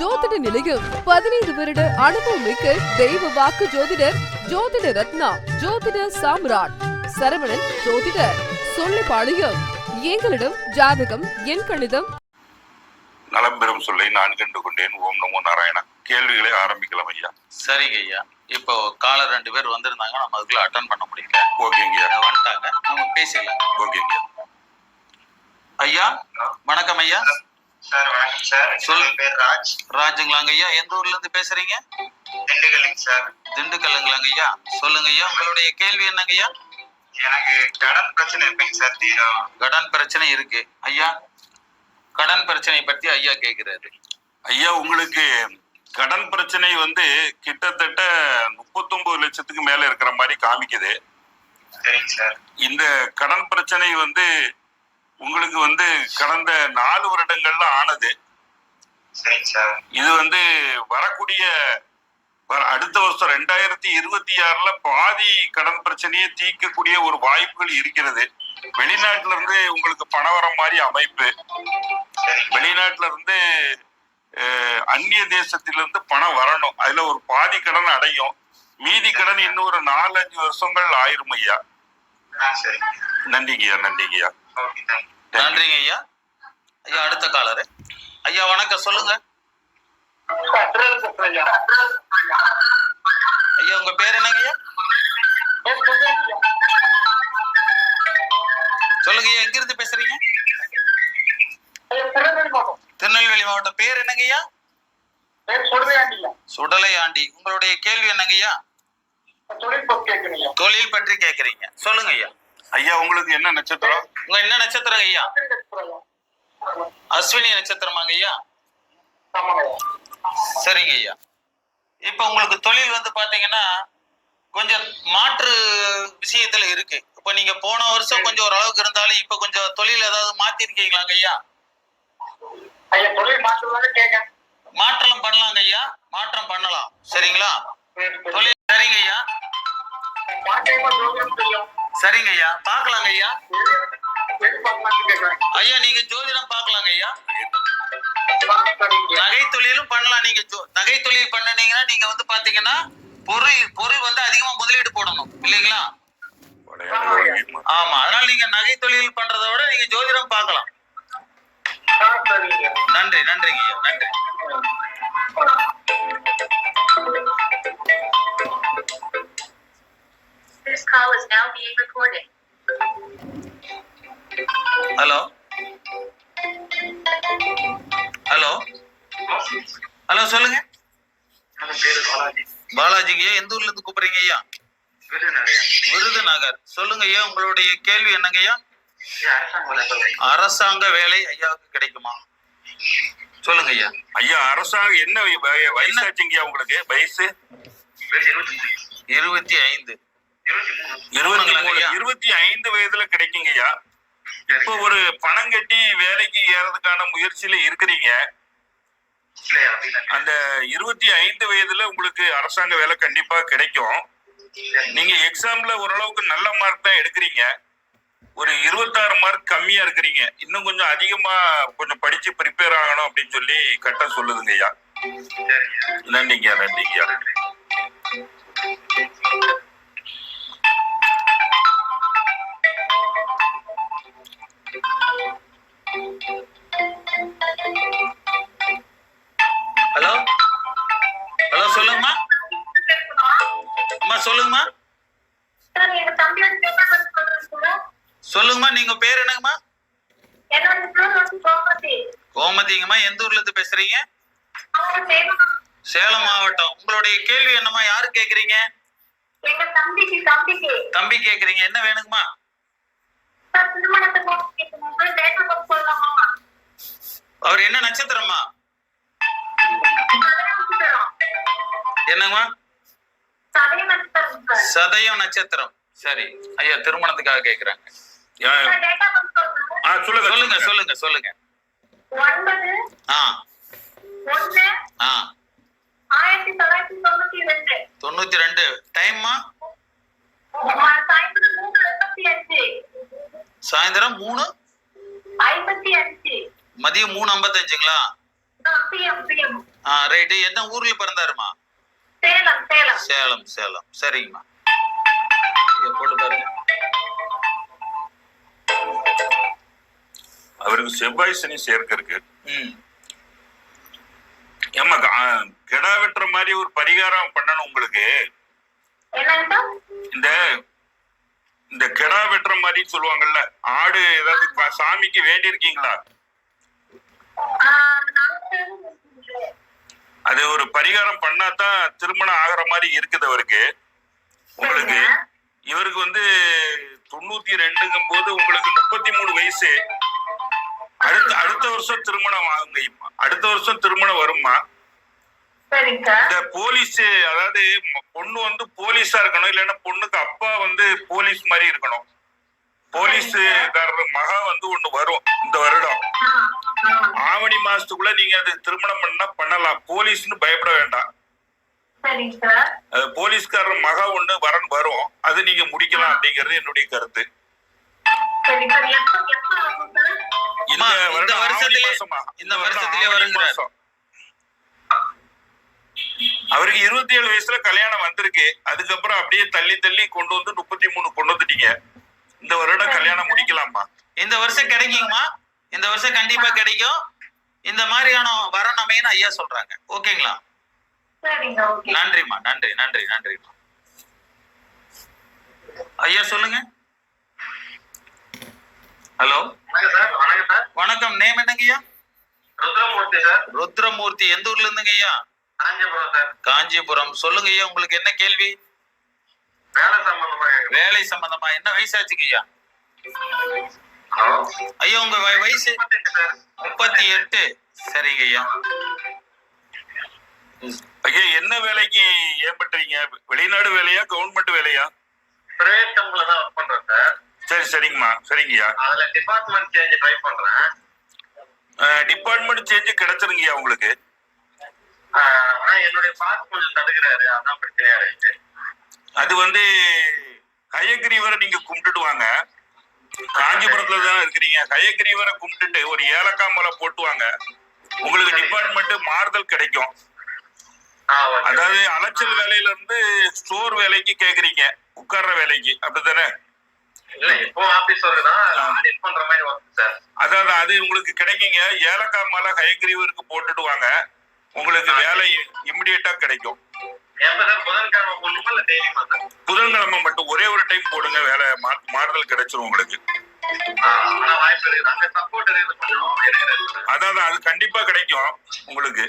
ஜோதிட நிலையம் பதினைந்து வருட அனுபவம் மிக்க தெய்வ வாக்கு ஜோதிடர் ஜோதிட ரத்னா ஜோதிட சாம்ராட். சரவணன் ஜோதிடர். சொல்லிப்பாளையம் எங்களிடம் ஜாதகம் எண் கணிதம். நலம் பெறும் சொல்லை நான் கண்டு கொண்டேன் ஓம் நமோ நாராயணா. கேள்விகளை ஆரம்பிக்கலாம் ஐயா. சரிங்க ஐயா. இப்போ காலர் ரெண்டு பேர் வந்திருந்தாங்க. நம்ம அதுக்குள்ள அட்டன் பண்ண முடியல. ஓகேங்க ஐயா. அவங்க வந்துட்டாங்க. நம்ம பேசிடலாம். ஓகேங்க ஐயா. ஐயா வணக்கம் ஐயா. சார் வணக்கம் சார். சொல்லு. பேர் ராஜ். ராஜுங்களாங்க ஐயா எந்த ஊர்ல இருந்து பேசுறீங்க? திண்டுக்கல்லுங்க சார். திண்டுக்கல்லுங்களாங்க ஐயா சொல்லுங்க ஐயா உங்களுடைய கேள்வி என்னங்க ஐயா எனக்கு கடன் பிரச்சனை இருக்குங்க சார் தீரும். கடன் பிரச்சனை இருக்கு. ஐயா கடன் பிரச்சனை பத்தி ஐயா கேக்குறாரு. ஐயா உங்களுக்கு கடன் பிரச்சனை வந்து கிட்டத்தட்ட முப்பத்தொன்பது லட்சத்துக்கு மேல இருக்கிற மாதிரி காமிக்குது. சரிங்க சார். இந்த கடன் பிரச்சனை வந்து உங்களுக்கு வந்து கடந்த நாலு வருடங்கள்ல ஆனது. இது வந்து வரக்கூடிய வர- அடுத்த வருஷம் ரெண்டாயிரத்தி இருபத்தி ஆறுல பாதி கடன் பிரச்சனையை தீர்க்கக்கூடிய ஒரு வாய்ப்புகள் இருக்கிறது. வெளிநாட்டுல இருந்து உங்களுக்கு பணம் வர மாதிரி அமைப்பு. வெளிநாட்டுல இருந்து அந்நிய தேசத்திலிருந்து பணம் வரணும். அதுல ஒரு பாதி கடன் அடையும். மீதி கடன் இன்னும் ஒரு நாலு அஞ்சு வருஷங்கள் ஆயிரும் ஐயா. நன்றிங்கய்யா நன்றிங்கய்யா. நன்றிங்க ஐயா. ஐயா அடுத்த காலர் ஐயா வணக்கம். சொல்லுங்க. ஐயா உங்க பேர் என்னங்க ஐயா? சொல்லுங்க ஐயா எங்க இருந்து பேசுறீங்க? திருநெல்வேலி மாவட்டம். பேர் என்னங்க ஐயா? சுடலை ஆண்டி உங்களுடைய கேள்வி என்னங்க ஐயா? தொழில் பற்றி கேக்குறீங்க. சொல்லுங்க ஐயா. ஐயா உங்களுக்கு என்ன நட்சத்திரம்? உங்க என்ன நட்சத்திரம் ஐயா? அஸ்வினி நட்சத்திரமாங்க ஐயா? சரிங்க ஐயா. இப்ப உங்களுக்கு தொழில் வந்து பாத்தீங்கன்னா கொஞ்சம் மாற்று விஷயத்துல இருக்கு. இப்ப நீங்க போன வருஷம் கொஞ்சம் ஓரளவுக்கு இருந்தாலும் இப்ப கொஞ்சம் தொழில் ஏதாவது மாத்திருக்கீங்களாங்க ஐயா? மாற்றம் பண்ணலாங்க ஐயா. மாற்றம் பண்ணலாம். சரிங்களா? தொழில் சரிங்க ஐயா? சரிங்க ஐயா பார்க்கலாங்க ஐயா ஐயா நீங்க ஜோதிடம் பார்க்கலாங்க ஐயா நகை தொழிலும் பண்ணலாம். நீங்க ஜோ- நகை தொழில் பண்ணுனீங்கன்னா நீங்க வந்து பாத்தீங்கன்னா பொருள் பொருள் வந்து அதிகமா முதலீடு போடணும். இல்லைங்களா? ஆமா. அதனால நீங்க நகை தொழில் பண்றதை விட நீங்க ஜோதிடம் பார்க்கலாம். நன்றி நன்றிங்க ஐயா நன்றி. This call is now being recorded. Hello hello hello சொல்லுங்க. பேரு பாலாஜி. பாலாஜிங்க ஐயா எந்த ஊர்ல இருந்து கூப்பிடுறீங்க ஐயா? விருதுநகர். சொல்லுங்க ஐயா உங்களுடைய கேள்வி என்னங்க ஐயா? அரசாங்க வேலை அரசாங்க ஐயாவுக்கு கிடைக்குமா? சொல்லுங்க ஐயா. ஐயா அரசாங்கம் என்ன வய- வயசாச்சுங்கய்யா உங்களுக்கு? வயசு? இருபத்தி ஐந்து. இருபத்தி ஐந்து வயதுல கிடைக்குங்கய்யா. இப்போ ஒரு பணம் கட்டி வேலைக்கு ஏறதுக்கான முயற்சியில இருக்கிறீங்க. அந்த இருபத்தி ஐந்து வயதுல உங்களுக்கு அரசாங்க வேலை கண்டிப்பா கிடைக்கும். நீங்க எக்ஸாம்ல ஓரளவுக்கு நல்ல மார்க் தான் எடுக்கிறீங்க. ஒரு இருபத்தாறு மார்க் கம்மியா இருக்கிறீங்க. இன்னும் கொஞ்சம் அதிகமா கொஞ்சம் படிச்சு ப்ரிப்பேர் ஆகணும் அப்படின்னு சொல்லி கட்ட சொல்லுதுங்க ஐயா நன்றிங்கய்யா நன்றிங்கய்யா. கோமதிங்கம்மா எந்த ஊர்ல இருந்து பேசுறீங்க? சேலம் மாவட்டம். உங்களுடைய கேள்வி என்னம்மா யாரு கேக்குறீங்க? தம்பி கேக்குறீங்க. என்ன வேணுங்கம்மா? அவர் என்ன நட்சத்திரம் என்னங்கம்மா? சதயம் நட்சத்திரம். சார். ஐயா திருமணத்துக்காக கேக்குறாங்க. சொல்லுங்க. சொல்லுங்க சொல்லுங்க. தொண்ணூத்தி ரெண்டு. டைம்மா சாயந்தரம் மூணு மதியம் மூணு ஐம்பத்தஞ்சுங்களா? ரைட்டு என்ன ஊர்ல பிறந்தாருமா? சேலம் சேலம். சேலம் சேலம். சரிங்கம்மா. இதை போட்டு பாருங்க. அவருக்கு செவ்வாய் சனி சேர்க்க இருக்கு. ஏமா கெடா வெட்டுற மாதிரி ஒரு பரிகாரம் பண்ணணும் உங்களுக்கு. இந்த இந்த கெடா வெட்டுற மாதிரி சொல்லுவாங்கல்ல ஆடு ஏதாவது சாமிக்கு வேண்டி இருக்கீங்களா அது ஒரு பரிகாரம் பண்ணாதான் திருமணம் ஆகுற மாதிரி இருக்குது அவருக்கு. உங்களுக்கு இவருக்கு வந்து தொண்ணூத்தி ரெண்டுங்கும் போது உங்களுக்கு முப்பத்தி மூணு வயசு. அடுத்த அடுத்த வருஷம் திருமணம் ஆகுங்க. அடுத்த வருஷம் திருமணம் வருமா இந்த போலீஸ் அதாவது பொண்ணு வந்து போலீஸா இருக்கணும் இல்லைன்னா பொண்ணுக்கு அப்பா வந்து போலீஸ் மாதிரி இருக்கணும். போலீஸ்காரர் மகா வந்து ஒண்ணு வரும் இந்த வருடம். ஆவணி மாசத்துக்குள்ள நீங்க அது திருமணம் பண்ணா பண்ணலாம். போலீஸ்னு பயப்பட வேண்டாம். போலீஸ்காரர் மகா ஒண்ணு வரன் வரும். அது நீங்க முடிக்கலாம் அப்படிங்கிறது என்னுடைய கருத்து. இந்த வருஷத்திலே-? இந்த வருஷத்திலே வருங்கிறார். அவருக்கு இருபத்தி ஏழு வயசுல கல்யாணம் வந்திருக்கு. அதுக்கப்புறம் அப்படியே தள்ளி தள்ளி கொண்டு வந்து முப்பத்தி மூணு கொண்டு வந்துட்டீங்க. இந்த வருடம் கல்யாணம் முடிக்கலாமா? இந்த வருஷம் கிடைக்குங்கம்மா. இந்த வருஷம் கண்டிப்பா கிடைக்கும். இந்த மாதிரியான வரன் அமையன்னு ஐயா சொல்றாங்க. ஓகேங்களா? சரிங்க ஓகே. நன்றிம்மா. நன்றி நன்றி நன்றிம்மா. ஐயா சொல்லுங்க. ஹலோ. வணக்கம் சார் வணக்கம் சார். வணக்கம். நேம் என்னங்க ஐயா ருத்ரமூர்த்தி சார். ருத்ரமூர்த்தி. எந்த ஊர்ல இருந்துங்க ஐயா காஞ்சிபுரம் சார். காஞ்சிபுரம். சொல்லுங்க ஐயா உங்களுக்கு என்ன கேள்வி? வேலை சம்பந்தமா கேட்கணும். வேலை சம்பந்தமா. என்ன வயசாச்சுங்க ஐயா ஐயா உங்க வய- வயசு முப்பத்தி எட்டு சரிங்க ஐயா ஐயா என்ன வேலைக்கு ஏற்பட்டுறீங்க வெளிநாடு வேலையா கவர்மெண்ட் வேலையா? பிரைவேட் கம்பெனில தான் ஒர்க் பண்றேன் சார். சரி சரிங்கம்மா. சரிங்கய்யா. அதுல டிபார்ட்மெண்ட் சேஞ்ச் ட்ரை பண்றேன். டிபார்ட்மெண்ட் சேஞ்சு கிடைச்சிருங்கய்யா உங்களுக்கு. ஆனா என்னுடைய பாஸ் கொஞ்சம் தடுக்கிறாரு. அதான் பிரச்சனையா இருக்கு. அது வந்து கயக்கிரீவரை நீங்க கும்பிட்டுட்டு வாங்க. காஞ்சிபுரத்துல தான் இருக்கிறீங்க. கயக்கிரீவரை கும்பிட்டுட்டு ஒரு ஏலக்காய் மலை போட்டு வாங்க. உங்களுக்கு டிபார்ட்மெண்ட் மாறுதல் கிடைக்கும். அதாவது அலைச்சல் வேலையில இருந்து ஸ்டோர் வேலைக்கு கேக்குறீங்க. உட்கார்ற வேலைக்கு. அப்படித்தானே? அதாவது அது உங்களுக்கு கிடைக்குங்க. ஏலக்காய் மலை ஹயக்கிரீவருக்கு போட்டுட்டு வாங்க உங்களுக்கு வேலை இமிடியேட்டா கிடைக்கும். புதன்கிழமை மட்டும் ஒரே ஒரு டைம் போடுங்க வேலை மாறுதல் கிடைச்சிரும் உங்களுக்கு. ஆஹ் அதாவது அது கண்டிப்பா கிடைக்கும் உங்களுக்கு.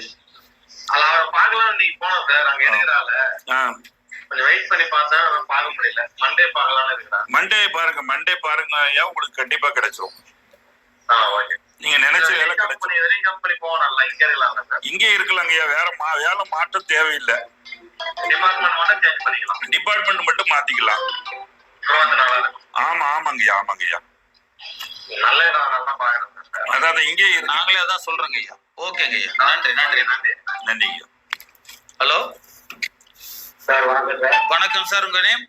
பார்க்கலாம் இன்னைக்கு போனோம் சார் அங்க இருக்கிறால ஆ. கொஞ்சம் வெயிட் பண்ணி பார்த்தேன் ஆனா பார்க்க முடியல. மண்டே பார்க்கலாம்னு இருக்கிறான் மண்டே பாருங்க மண்டே பாருங்க. ஐயா உங்களுக்கு கண்டிப்பா கிடைச்சிரும்? ஆ ஓகே நீங்க நினைச்ச வேலை கிடைச்சிரும். கம்பெனி போகணும்ல இங்க இருக்கலாம்ல சார் இங்கே இருக்கலாங்கய்யா வேற மா வேலை மாற்றம் தேவையில்லை. டிபார்ட்மெண்ட் மட்டும் சேஞ்ச் பண்ணிக்கலாம். டிபார்ட்மெண்ட் மட்டும் மாத்திக்கலாம். ஆமா ஆமாங்கய்யா ஆமாங்கய்யா நல்ல இடம் நல்லா பாக்குறேன் அதாவது இங்கே நாங்களே அதான் சொல்றோங்க ஐயா. ஓகேங்க ஐயா. நன்றி நன்றி. நன்றி. நன்றிங்க ஹலோ? சார் வணக்கம் சார். வணக்கம் சார் உங்க name?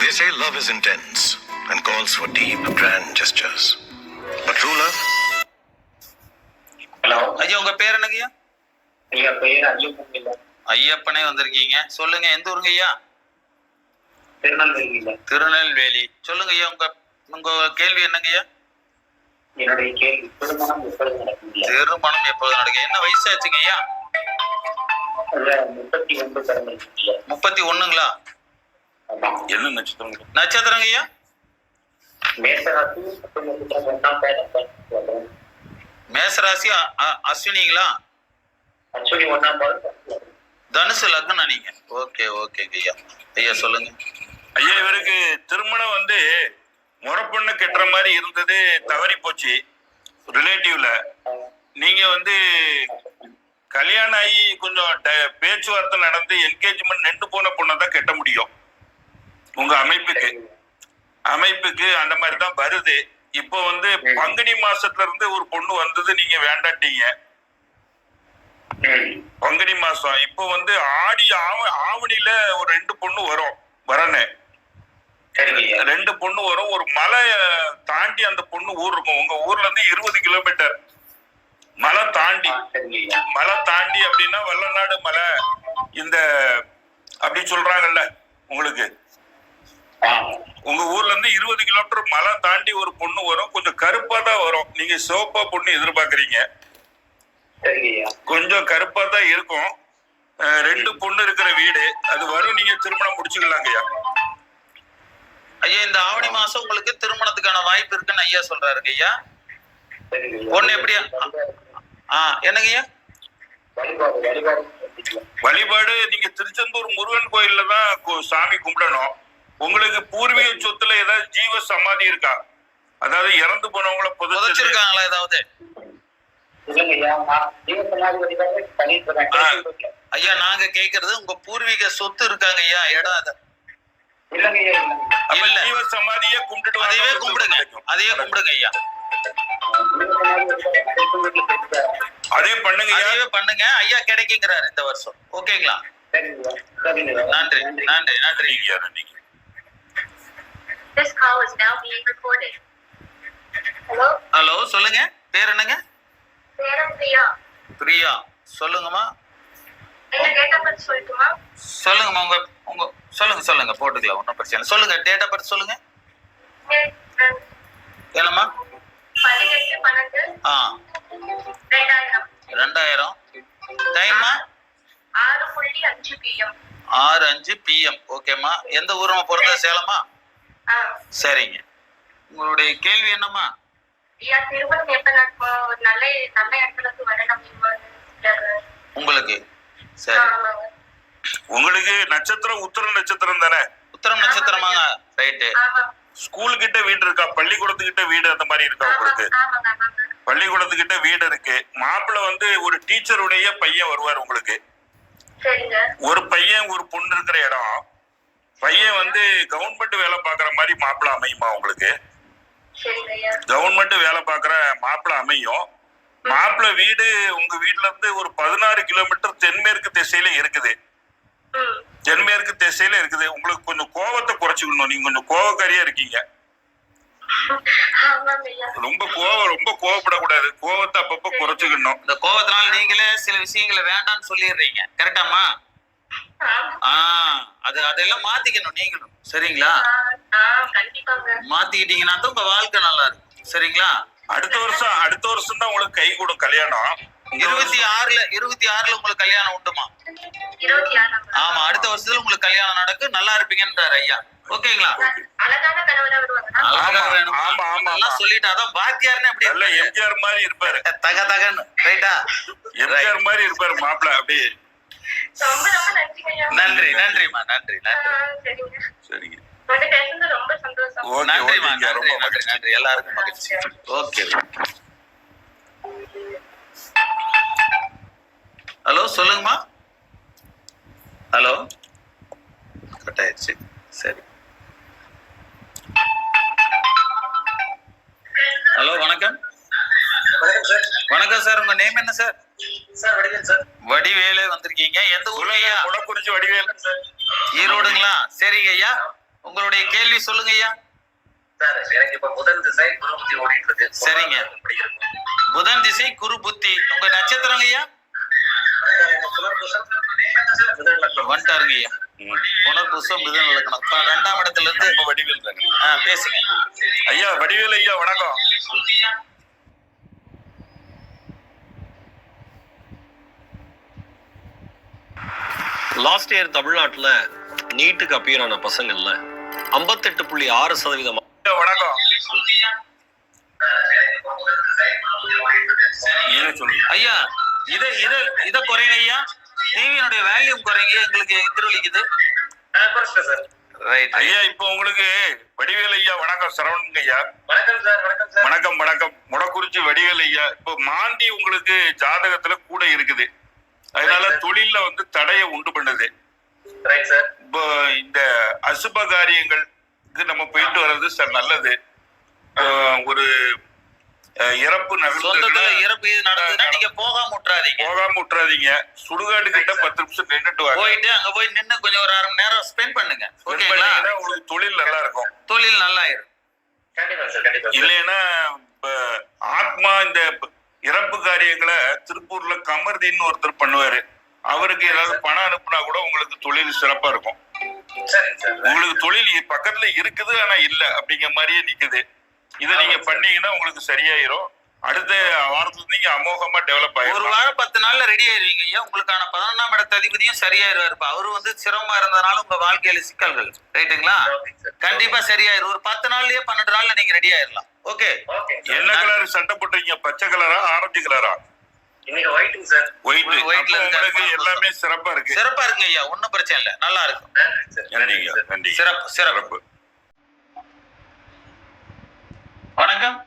They say love is intense and calls for deep, grand gestures. But true love? Hello ஐயா உங்க பேர் என்னங்க ஐயா ஐயா. பெயர் ஐயப்பன் வந்திருக்கீங்க. சொல்லுங்க எந்த ஊருங்க ஐயா? திருநெல்வேலி திருநெல்வேலி. சொல்லுங்க ஐயா உங்க உங்க கேள்வி என்னங்க ஐயா என்னுடைய கேள்வி திருமணம் எப்பொழுது நடக்கும் திருமணம் எப்போது நடக்கும்? என்ன வயசாச்சுங்க ஐயா? முப்பத்தி ஒன்று முப்பத்தி ஒண்ணுங்களா என்ன நட்சத்திரம் நட்சத்திரங்க ஐயா? மேசராசி அஸ்வினிங்களா? அச்சுவலி ஒன்றாம் பேரம் தனுசு லக்னம் நீங்க. ஓகே ஓகேங்க ஐயா. ஐயா சொல்லுங்க. ஐயா இவருக்கு திருமணம் வந்து முறப்பொண்ணு கெட்டுற மாதிரி இருந்தது தவறி போச்சு. ரிலேட்டிவ்ல நீங்க வந்து கல்யாணம் ஆகி கொஞ்சம் பேச்சுவார்த்தை நடந்து என்கேஜ்மெண்ட் நின்று போன பொண்ணை தான் கெட்ட முடியும். உங்க அமைப்புக்கு. அமைப்புக்கு அந்த மாதிரி தான் வருது. இப்போ வந்து பங்குனி மாசத்துல இருந்து ஒரு பொண்ணு வந்தது நீங்க வேண்டாட்டீங்க. பங்குனி மாசம். இப்போ வந்து ஆடி ஆவ ஆவணியில ஒரு ரெண்டு பொண்ணு வரும் ஐயா ரெண்டு பொண்ணு வரும். ஒரு மலை தாண்டி அந்த பொண்ணு ஊர் இருக்கும். உங்க ஊர்ல இருந்து இருபது கிலோமீட்டர். மலை தாண்டி. மலை தாண்டி அப்படின்னா வெள்ளநாடு மலை. இந்த அப்படி சொல்றாங்கல்ல உங்களுக்கு. உங்க ஊர்ல இருந்து இருபது கிலோமீட்டர் மலை தாண்டி ஒரு பொண்ணு வரும். கொஞ்சம் கருப்பா தான் வரும். நீங்க சிவப்பா பொண்ணு எதிர்பார்க்கறீங்க. கொஞ்சம் கருப்பா தான் இருக்கும். ரெண்டு பொண்ணு இருக்கிற வீடு. அது வரும். நீங்க திருமணம் முடிச்சுக்கலாங்கய்யா. ஐயா இந்த ஆவணி மாசம் உங்களுக்கு திருமணத்துக்கான வாய்ப்பு இருக்குன்னு ஐயா சொல்றாருங்க ஐயா. பொண்ணு எப்படியா? ஆ என்னங்க ஐயா? வழிபாடு நீங்க திருச்செந்தூர் முருகன் கோயில்ல தான் சாமி கும்பிடணும். உங்களுக்கு பூர்வீக சொத்துல ஏதாவது ஜீவ சமாதி இருக்கா? அதாவது இறந்து போனவங்கள புதைச்சிருக்காங்க புதைச்சிருக்காங்களா ஏதாவது? ஐயா நாங்க கேக்குறது உங்க பூர்வீக சொத்து இருக்காங்க ஐயா இடம் அது. ஜீவ சமாதியே கும்பிட்டுட்டு அதையவே வரவங்களுக்கு கும்பிடுங்க. கிடைக்கும். அதையே கும்பிடுங்க ஐயா. அதே பண்ணுங்க அதையவே பண்ணுங்க. ஐயா கிடைக்குங்கிறாரு இந்த வருஷம். ஓகேங்களா. நன்றி. நன்றி. நன்றி. நீங்க நன்றிங்க This call is now being recorded. Hello? Hello சொல்லுங்க. பேர் என்னங்க. பிரியா. சொல்லுங்கம்மா. சொல்லுங்கம்மா உங்க உங்க சொல்லுங்க சொல்லுங்க போட்டுக்கலாம் ஒன்றும் பிரச்சனை இல்லை. சொல்லுங்க டேட் ஆஃப் பர்த் சொல்லுங்க. என்னம்மா ஆ. ரெண்டாயிரம். டைம்மா ஆறு அஞ்சு பிஎம் ஓகேம்மா எந்த ஊரம்மா பிறந்த சேலமா? சரிங்க. உங்களுடைய கேள்வி என்னம்மா உங்களுக்கு? சரி. உங்களுக்கு நட்சத்திரம் உத்தர நட்சத்திரம் தானே? உத்தரம் நட்சத்திரமாங்க. ரைட்டு ஸ்கூல் கிட்ட வீடு இருக்கா? பள்ளிக்கூடத்துக்கிட்ட வீடு அந்த மாதிரி இருக்கா உங்களுக்கு? ஆமாங்க ஆமாங்க. பள்ளிக்கூடத்துக்கிட்ட வீடு இருக்கு. மாப்பிள்ளை வந்து ஒரு டீச்சருடைய பையன் வருவார் உங்களுக்கு. சரிங்க. ஒரு பையன் ஒரு பொண்ணு இருக்கிற இடம். பையன் வந்து கவர்மெண்ட் வேலை பார்க்குற மாதிரி மாப்பிள்ளை அமையுமா உங்களுக்கு? கவர்மெண்ட் வேலை பார்க்குற மாப்பிள்ளை அமையும். மாப்பிள்ளை வீடு உங்க வீட்ல இருந்து ஒரு பதினாறு கிலோமீட்டர் தென்மேற்கு திசையில இருக்குது. தென்மேற்கு திசையில இருக்குது. உங்களுக்கு கொஞ்சம் கோவத்தை குறைச்சிக்கணும். நீங்க கொஞ்சம் கோவக்காரியா இருக்கீங்க. ரொம்ப கோவம் ரொம்ப கோவப்படக்கூடாது. கோவத்தை அப்பப்போ குறைச்சிக்கணும். இந்த கோபத்தினால நீங்களே சில விஷயங்களை வேண்டாம்னு சொல்லிடுறீங்க. கரெக்டாம்மா ஆமா. ஆ அது அதெல்லாம் மாத்திக்கணும் நீங்களும். சரிங்களா? ஆ, ஆ, கண்டிப்பாங்க. மாத்திக்கிட்டீங்கன்னா தான் உங்க வாழ்க்கை நல்லா இருக்கும். சரிங்களா? அடுத்த வருஷம் அடுத்த வருஷம் தான் உங்களுக்கு கை கூடும் கல்யாணம். இருபத்தி ஆறுல இருபத்தி ஆறுல உங்களுக்கு கல்யாணம் உண்டுமா? ஆமா அடுத்த வருஷத்துல உங்களுக்கு கல்யாணம் நடக்கும் நல்லா இருப்பீங்கன்றாரு ஐயா. ஓகேங்களா? ஆமா, வேணும் ஆமா, ஆமா, நல்லா ஆமா. சொல்லிட்டாதான் பாக்கியாருன்னு அப்படி நல்ல இருப்பாரு. எம்ஜிஆர் மாதிரி இருப்பாரு. தக தகன்னு. ரைட்டா எம்ஜிஆர் மாதிரி இருப்பாரு மாப்பிள்ளை அப்படியே ரொம்ப ரொம்ப நன்றிங்க ஐயா. நன்றி நன்றிம்மா நன்றி நன்றி. சரிங்க. ரொம்ப சந்தோஷம். ஓகே நன்றிம்மா ஓகேங்க நன்றி ரொம்ப நன்றி மகிழ்ச்சி. நன்றி. எல்லாருக்கும் மகிழ்ச்சி. ஓகே ஹலோ சொல்லுங்கம்மா. ஹலோ. கட் ஆயிடுச்சு. சரி. ஹலோ வணக்கம். வணக்கம் சார். வணக்கம் சார். உங்க நேம் என்ன sir? Sir Vadivel sir. Vadivelu வந்திருக்கீங்க. எந்த ஊர்ல ஐயா? குளக்குறிச்சி வடிவேல் ஈரோடுங்களா? சரிங்க ஐயா. உங்களுடைய கேள்வி சொல்லுங்க ஐயா. சார் எனக்கு இப்ப முதல் திசை குருபுத்தி ஓடிட்டு இருக்கு சரிங்க. புதன் திசை குரு புத்தி. உங்க நட்சத்திரம் ஐயா? வந்துட்டாருங்க ஐயா. புனர்பூசம் மிதன இலக்கணம் ரெண்டாம் இடத்துல இருந்து வடிவேல் பேசுங்க. ஐயா வடிவேல் ஐயா வணக்கம். லாஸ்ட் இயர் தமிழ்நாட்டுல நீட்டுக்கு அப்பியர் ஆன பசங்கள்ல ஐம்பத்தெட்டு புள்ளி ஆறு சதவீதம். ஐயா வணக்கம். ஐயா இத இத இத குறைங்க ஐயா. டிவியினுடைய வேல்யூம் குறைங்க. எங்களுக்கு எதிரொலிக்குது ரைட் ஐயா இப்போ உங்களுக்கு வடிவேல் ஐயா வணக்கம். சரவணன் ஐயா. வணக்கம் சார். வணக்கம் சார். வணக்கம் வணக்கம். முடக்குறிச்சி வடிவேல் ஐயா. இப்போ மாந்தி உங்களுக்கு ஜாதகத்துல கூட இருக்குது. அதனால தொழில்ல வந்து தடையை உண்டு பண்ணுது. இந்த அசுப காரியங்களுக்கு நம்ம போயிட்டு வர்றது சார் நல்லது. ஒரு இறப்பு சொந்தத்துல இறப்பு இது நடந்ததுன்னா நீங்க போகாம விட்டுறாதீங்க போகாம விட்டுறாதீங்க சுடுகாடு கிட்ட பத்து நிமிஷம் நின்றுட்டு வாங்க. போயிட்டு அங்க போய் நின்னு கொஞ்சம் ஒரு அரை மணி நேரம் ஸ்பெண்ட் பண்ணுங்க. Spend ஓகேங்களா உங்களுக்கு தொழில் நல்லா இருக்கும் தொழில் நல்லாயிரும். கண்டிப்பா சார் கண்டிப்பா சார் இல்லைன்னா ஆத்மா இந்த இறப்பு காரியங்களை திருப்பூர்ல கமர்தின்னு ஒருத்தர் பண்ணுவாரு. அவருக்கு ஏதாவது பணம் அனுப்புனா கூட உங்களுக்கு தொழில் சிறப்பா இருக்கும். உங்களுக்கு தொழில் பக்கத்துல இருக்குது ஆனா இல்ல அப்படிங்கிற மாதிரியே நிக்குது. இதை நீங்க பண்ணீங்கன்னா உங்களுக்கு சரியாயிரும். அடுத்த வாரத்துல நீங்க அமோகமா டெவலப் ஒரு ஆயிரும் வாரம் பத்து நாள்ல ரெடி ஆயிருவீங்க ஐயா. உங்களுக்கான பதினொன்றாம் இடத்த அதிபதியும் சரியாயிருவாரு இப்ப. அவரு வந்து சிரமமா இருந்ததுனால உங்க வாழ்க்கையில சிக்கல்கள். ரைட்டுங்களா? கண்டிப்பா சரியாயிரும். ஒரு பத்து நாள்லயே பன்னெண்டு நாள்ல நீங்க ரெடி ஆயிரலாம். ஓகே என்ன கலர் சட்டை போட்டீங்க பச்சை கலரா ஆரஞ்சு கலரா எல்லாமே சிறப்பா இருக்கு. சிறப்பா இருக்குங்க ஐயா. ஒன்னும் பிரச்சனை இல்ல. நல்லா இருக்கும். நன்றி சார் நன்றிங்க. நன்றி சிறப்பு சிறப்பு. சிறப்பு. வணக்கம்.